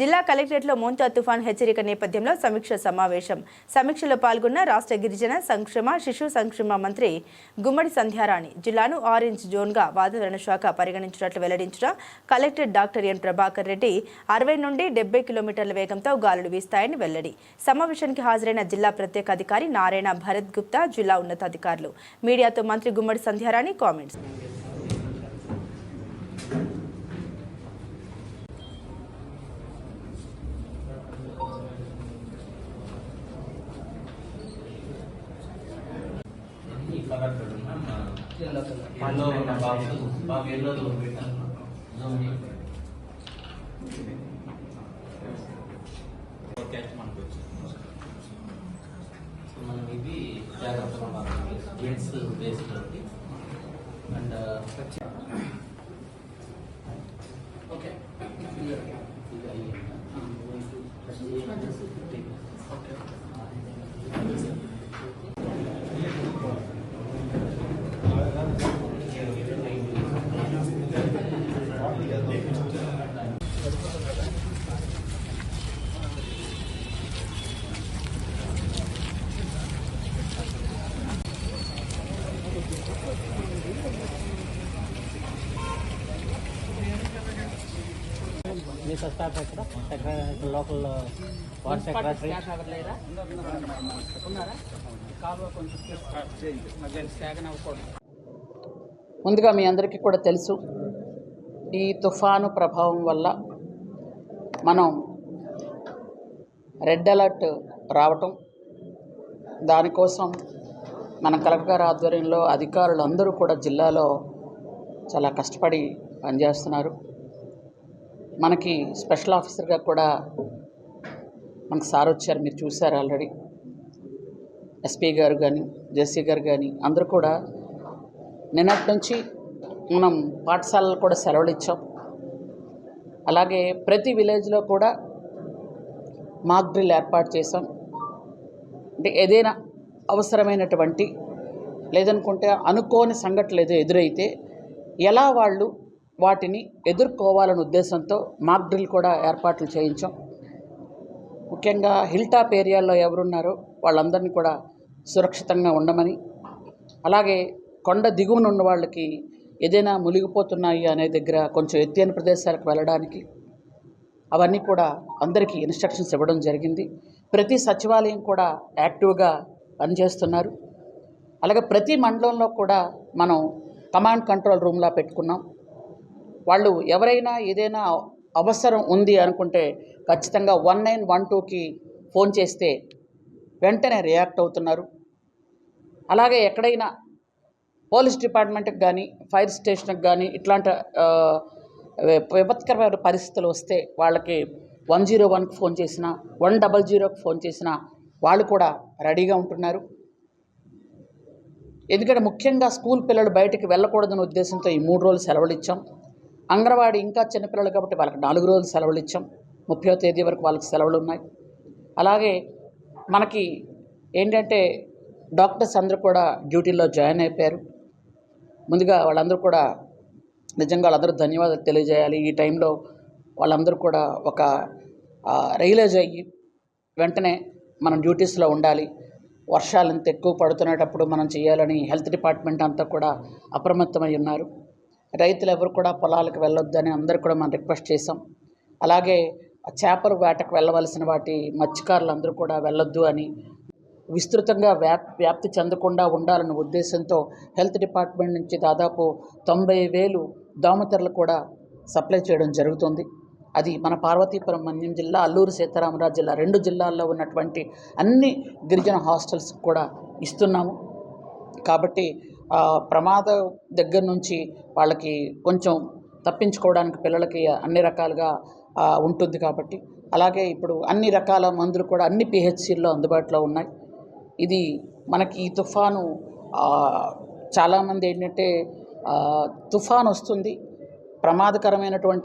జిల్లా కలెక్టరేట్లో మోంతా తుఫాన్ హెచ్చరిక నేపథ్యంలో సమీక్ష సమావేశం. సమీక్షలో పాల్గొన్న రాష్ట్ర గిరిజన సంక్షేమ శిశు సంక్షేమ మంత్రి గుమ్మడి సంధ్యారాణి. జిల్లాను ఆరెంజ్ జోన్గా వాతావరణ శాఖ పరిగణించినట్లు వెల్లడించిన collector doctor N Prabhakar Reddy అరవై నుండి డెబ్బై కిలోమీటర్ల వేగంతో గాలులు వీస్తాయని వెల్లడి. సమావేశానికి హాజరైన జిల్లా ప్రత్యేక అధికారి నారాయణ భరత్ గుప్తా జిల్లా ఉన్నతాధికారులు. మీడియాతో మంత్రి గుమ్మడి సంధ్యారాణి కామెంట్స్. ఈ కలర్ పెడుతున్నా ఎల్లో ఉన్న బాక్స్ బాబు ఎల్లో పెట్టాను క్యాచ్ మనకు వచ్చింది సో మనం ఇవి జాగ్రత్తగా విండ్స్ బేస్ తోటి మీ స్టాఫ్ ఎక్కడ? సెక్రటరీ లోకల్ వార్డ్ సెక్రటరీ ముందుగా మీ అందరికీ కూడా తెలుసు ఈ తుఫాను ప్రభావం వల్ల మనం రెడ్ అలర్ట్ రావటం దానికోసం మన కలెక్టర్ ఆధ్వర్యంలో అధికారులు అందరూ కూడా జిల్లాలో చాలా కష్టపడి పనిచేస్తున్నారు. మనకి స్పెషల్ ఆఫీసర్గా కూడా మనకు సార్ వచ్చారు మీరు చూశారు ఆల్రెడీ. ఎస్పీ గారు కానీ జేసీ గారు కానీ అందరూ కూడా నిన్నటి నుంచి మనం పాఠశాలలు కూడా సెలవులు ఇచ్చాం అలాగే ప్రతి విలేజ్లో కూడా మాక్ డ్రిల్ ఏర్పాటు చేసాం అంటే ఏదైనా అవసరమైనటువంటి లేదనుకుంటే అనుకోని సంఘటనలు ఏదో ఎదురైతే ఎలా వాళ్ళు వాటిని ఎదుర్కోవాలనే ఉద్దేశంతో మాక్ డ్రిల్ కూడా ఏర్పాట్లు చేయించాం. ముఖ్యంగా హిల్ టాప్ ఏరియాలో ఎవరున్నారో వాళ్ళందరినీ కూడా సురక్షితంగా ఉండమని అలాగే కొండ దిగువన ఉన్న వాళ్ళకి ఏదైనా మునిగిపోతున్నాయి అనే దగ్గర కొంచెం ఎత్తైన ప్రదేశాలకు వెళ్ళడానికి అవన్నీ కూడా అందరికీ ఇన్స్ట్రక్షన్స్ ఇవ్వడం జరిగింది. ప్రతి సచివాలయం కూడా యాక్టివ్గా పనిచేస్తున్నారు. అలాగే ప్రతి మండలంలో కూడా మనం కమాండ్ కంట్రోల్ రూమ్లా పెట్టుకున్నాం. వాళ్ళు ఎవరైనా ఏదైనా అవసరం ఉంది అనుకుంటే ఖచ్చితంగా వన్ నైన్ వన్ టూకి ఫోన్ చేస్తే వెంటనే రియాక్ట్ అవుతున్నారు. అలాగే ఎక్కడైనా పోలీస్ డిపార్ట్మెంట్కి కానీ ఫైర్ స్టేషన్కి కానీ ఇట్లాంటి విపత్కరమైన పరిస్థితులు వస్తే వాళ్ళకి వన్ జీరో వన్కి ఫోన్ చేసినా వన్ డబల్ జీరోకి ఫోన్ చేసినా వాళ్ళు కూడా రెడీగా ఉంటున్నారు. ఎందుకంటే ముఖ్యంగా స్కూల్ పిల్లలు బయటికి వెళ్ళకూడదనే ఉద్దేశంతో ఈ మూడు రోజులు సెలవులు ఇచ్చాం. అంగన్వాడి ఇంకా చిన్నపిల్లలు కాబట్టి వాళ్ళకి నాలుగు రోజులు సెలవులు ఇచ్చాం. ముప్పై తేదీ వరకు వాళ్ళకి సెలవులు ఉన్నాయి. అలాగే మనకి ఏంటంటే డాక్టర్స్ అందరూ కూడా డ్యూటీలో జాయిన్ అయిపోయారు. ముందుగా వాళ్ళందరూ కూడా నిజంగా వాళ్ళందరూ ధన్యవాదాలు తెలియజేయాలి. ఈ టైంలో వాళ్ళందరూ కూడా ఒక ఆ, రియలైజ్ అయ్యి వెంటనే మనం డ్యూటీస్లో ఉండాలి. వర్షాలు ఇంత ఎక్కువ పడుతున్నప్పుడు మనం చేయాలని హెల్త్ డిపార్ట్మెంట్ అంతా కూడా అప్రమత్తమై ఉన్నారు. రైతులు ఎవరు కూడా పొలాలకు వెళ్ళొద్దని అందరూ కూడా మనం రిక్వెస్ట్ చేసాం అలాగే చేపల వేటకు వెళ్ళవలసిన వాటి మత్స్యకారులు అందరూ కూడా వెళ్ళొద్దు అని విస్తృతంగా వ్యాప్ వ్యాప్తి చెందకుండా ఉండాలన్న ఉద్దేశంతో హెల్త్ డిపార్ట్మెంట్ నుంచి దాదాపు తొంభై వేలు దోమతెరలు కూడా సప్లై చేయడం జరుగుతుంది. అది మన పార్వతీపురం మన్యం జిల్లా అల్లూరు సీతారామరాజు జిల్లా రెండు జిల్లాల్లో ఉన్నటువంటి అన్ని గిరిజన హాస్టల్స్ కూడా ఇస్తున్నాము. కాబట్టి ప్రమాద దగ్గర నుంచి వాళ్ళకి కొంచెం తప్పించుకోవడానికి పిల్లలకి అన్ని రకాలుగా ఉంటుంది కాబట్టి. అలాగే ఇప్పుడు అన్ని రకాల మందులు కూడా అన్ని పిహెచ్సిల్లో అందుబాటులో ఉన్నాయి. ఇది మనకి ఈ తుఫాను చాలామంది ఏంటంటే తుఫాన్ వస్తుంది ప్రమాదకరమైనటువంటి